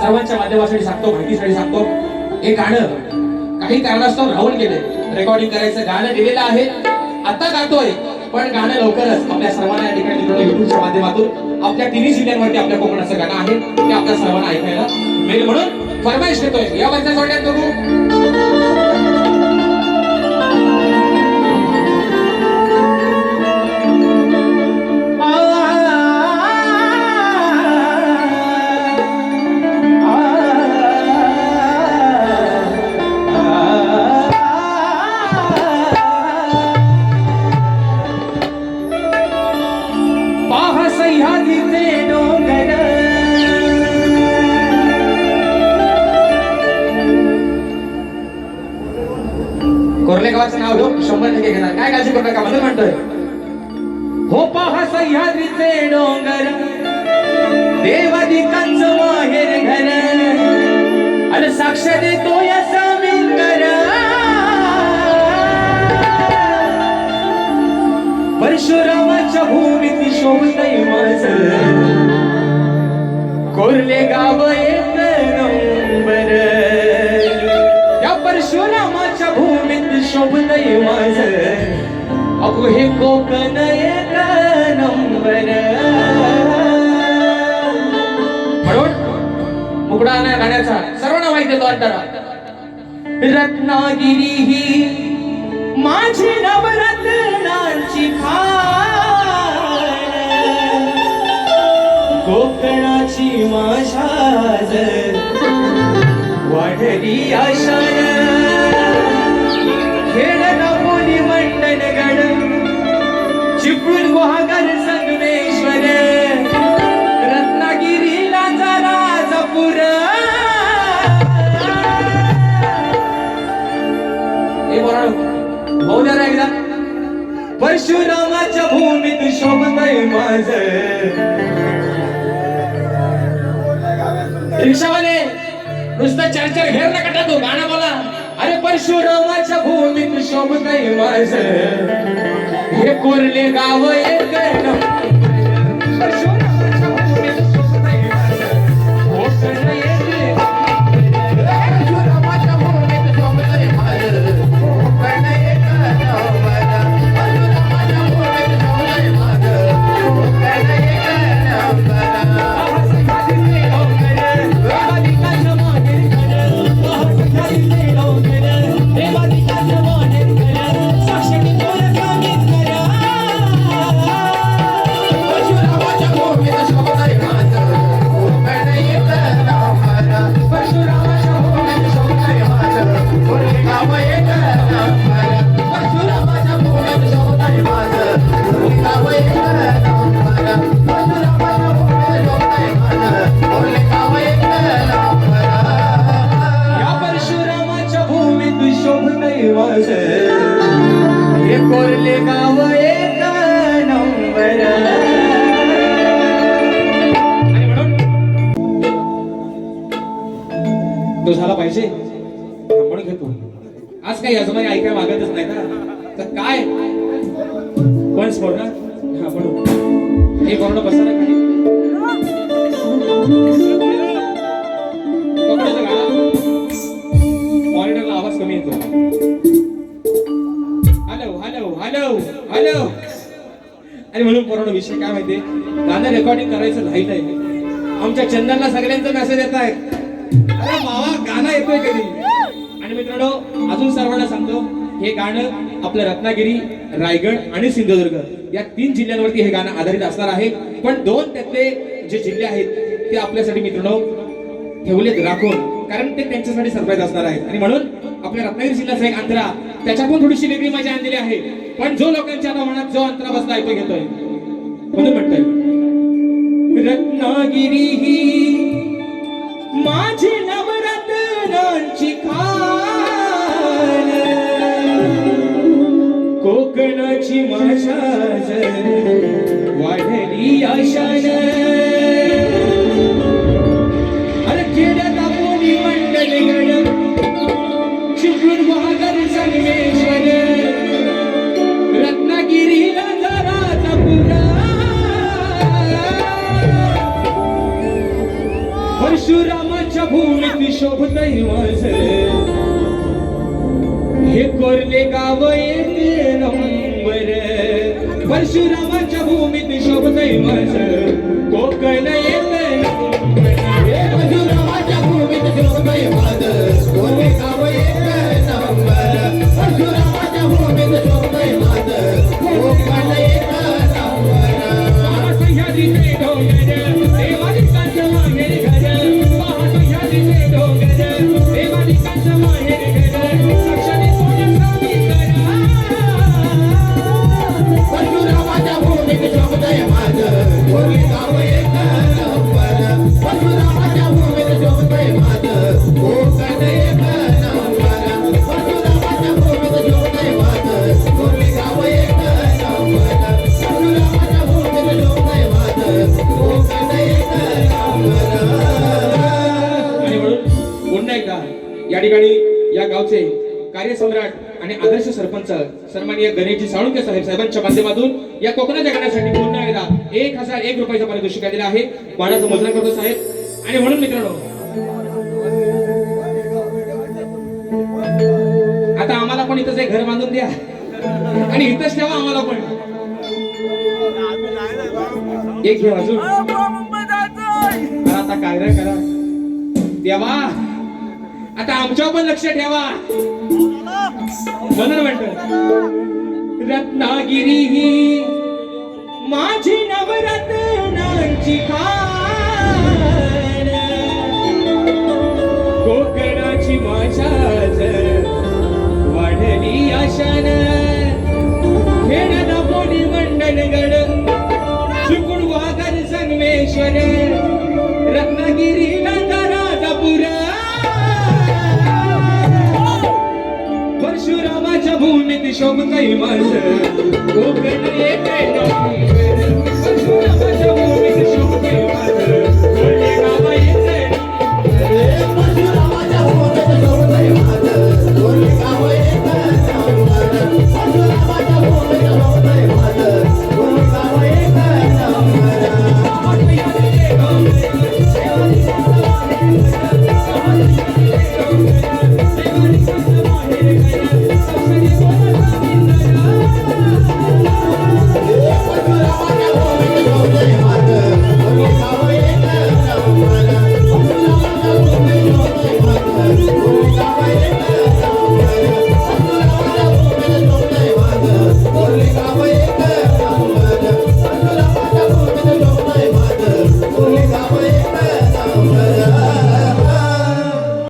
सर्वांच्या माध्यमासाठी सांगतो माहितीसाठी सांगतो. हे गाणं काही कारणास्तव राहून गेले. रेकॉर्डिंग करायचं गाणं दिलेलं आहे. आता गातोय पण गाणं लवकरच आपल्या सर्वांना या ठिकाणी युट्यूबच्या माध्यमातून आपल्या तिन्ही जिल्ह्यांवरती आपल्या कोकणाचं गाणं आहे. ते आपल्या सर्वांना ऐकायला मिळेल म्हणून फरमाईश देतोय या वरच्या जोड्यात बघू. देवाचं नाव घेऊ शंभर टक्के घेणार. काय काळजी करू नका म्हणून म्हणतोय. हो पहा सह्याद्रीचे डोंगर. देवादिकांचं माहेर घर. अरे साक्ष देतो या समिंगर परशुरामाच्या भूमीती शोभतय माझ कोरले गाव एक भूमीत माझ अगो हे कोकण एक नंबर म्हणून मुकडा नाही गाण्याचा सर्वांना माहिती आहे तो अंतरा रत्नागिरी ही माझी नवरत्नांची खाण कोकणाची माझ्या वाढली आशा माझ. रिक्षावाले नुसतं चार चार घेर नका टाकू गाणं बोला. अरे परशुरामाच्या भूमीत शोभत माझ. हे कोरले गाव एक शोभतय हे कोरले गाव एक नंबर. आणि म्हणून? तो झाला पाहिजे. हा, म्हणून घेतो आज काही अजून ऐकाय मागतच नाही ना. तर काय? पण स्फोट ना हा म्हणून हे कोरोना बसा ना खाली आणि म्हणून पूर्ण विषय काय माहितीये गाणं रेकॉर्डिंग करायचं राहिलंय आमच्या चंदनला सगळ्यांचा मेसेज येत आहे अरे मावा गाणं येतोय कधी? आणि मित्रांनो अजून सर्वांना सांगतो हे गाणं आपलं रत्नागिरी रायगड आणि सिंधुदुर्ग या तीन जिल्ह्यांवरती हे गाणं आधारित असणार आहे. पण दोन त्यातले जे जिल्हे आहेत ते आपल्यासाठी मित्रांनो ठेवलेत राखून कारण ते त्यांच्यासाठी सरप्राईज असणार आहेत. आणि म्हणून आपल्या रत्नागिरी जिल्ह्याचा एक अंतरा त्याच्यातून थोडीशी वेगळी मजा आणलेली आहे. पण जो लोकांच्या आता मनात जो अंतरा बसला तो घेतोय. म्हणून म्हणतोय? रत्नागिरी ही माझी नवरत्नांची खान कोकणाची माझ्या वाढली आशान. परशुरामाच्या भूमीत शोभतय माझ. हे कोरले गाव येते नंबर परशुरामाच्या भूमीत शोभतय माझ. कोकण येत या ठिकाणी या गावचे कार्यसम्राट आणि आदर्श सरपंच सन्माननीय गणेशजी साळुंके साहेब साहेबांच्या माध्यमातून या कोकणाच्या गणासाठी पुन्हा एकदा एक हजार एक रुपयाचा पारितोषिक दिला आहे. मानाचं मोजणं करतो साहेब. आणि म्हणून मित्रांनो आणि इथंच ठेवा आम्हाला पण. एक घे अजून. आता काय रे करा. देवा आता आमच्यावर पण लक्ष ठेवा. म्हणून म्हणतो रत्नागिरी ही माझी नवरत्नांची खाण कोकणाची माझ्याच झाली आशान खेळदा मोडी मंडणगड चुकुड वादन संगमेश्वर रत्नागिरी नगराजापुर परशुरामाच्या भूमीत शोभ कैमास कोकण येते परशुरामाच्या